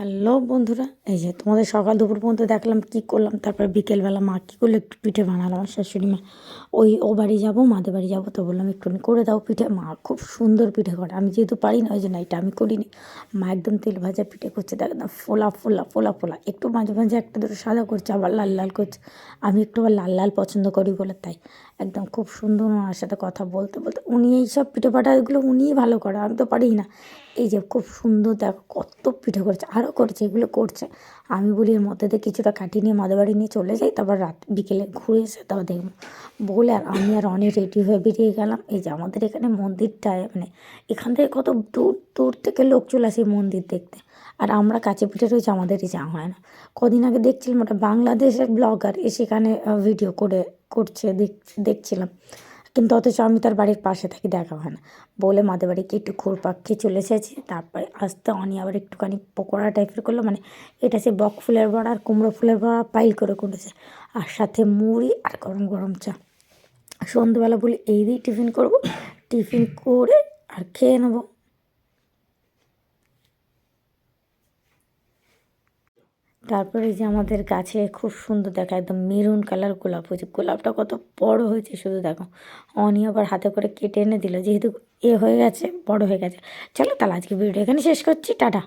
Hello বন্ধুরা, এই যে তোমাদের সকাল দুপুর পর্যন্ত দেখলাম কী করলাম, তারপর বিকেলবেলা মা কী করল, একটু পিঠে বানালাম শাশুড়ি মা। ওই ও বাড়ি যাব, মাদের বাড়ি যাব, তো বললাম একটুখানি করে দাও পিঠে। মা খুব সুন্দর পিঠে করে, আমি যেহেতু পারি না, ওই জন্য এটা আমি করিনি। মা একদম তেল ভাজা পিঠে করছে, দেখ একদম ফোলা ফোলা ফোলা ফোলা, একটু মাঝে মাঝে একটা দুটো সাদা করছে, আবার লাল লাল করছে। আমি একটু আবার লাল লাল পছন্দ করি বলে তাই, একদম খুব সুন্দর ওনার সাথে কথা বলতে বলতে, উনি এই সব পিঠে পাঠাগুলো উনিই ভালো করে, আমি তো পারি না। এই যে খুব সুন্দর দেখো, কত পিঠে করেছে আরও করছে, এগুলো করছে। আমি বলি এর মধ্যে দিয়ে কিছুটা কাটিয়ে নিয়ে মাদের বাড়ি নিয়ে চলে যাই, তারপর রাত, বিকেলে ঘুরে এসে তারপর দেখব। বলে আর আমি আর অনেক রেডি হয়ে বেরিয়ে গেলাম। এই যে আমাদের এখানে মন্দিরটায় মানে এখান থেকে কত দূর দূর থেকে লোক চলে আসে মন্দির দেখতে। আর আমরা কাছে পিঠে রয়েছে আমাদেরই যাওয়া হয় না। কদিন আগে দেখছিলাম ওটা বাংলাদেশের ব্লগার এ সেখানে ভিডিও করে, করছে, দেখ, দেখছিলাম। কিন্তু অথচ আমি তার বাড়ির পাশে থাকি, দেখা হয় না। বলে মাদের বাড়িকে একটু ঘুরপাক খেয়ে চলে এসেছি। তারপরে আস্তে অনি আবার একটুখানি পকোড়া টাইপের করল। মানে এটা সে বক ফুলের বড়া আর কুমড়ো ফুলের বড়া পাইল করে করেছে। আর সাথে মুড়ি আর গরম গরম চা। সন্ধ্যেবেলা বলি, এই দিয়েই টিফিন করব। টিফিন করে আর খেয়ে নেব। তারপরে যে আমাদের গাছে খুব সুন্দর দেখা, একদম মেরুন কালার গোলাপ হয়েছে। গোলাপটা কত বড় হয়েছে শুধু দেখো। অনি আবার হাতে করে কেটে এনে দিল, যেহেতু এ হয়ে গেছে, বড় হয়ে গেছে। চলো তাহলে আজকে ভিডিও এখানে শেষ করছি। টাটা।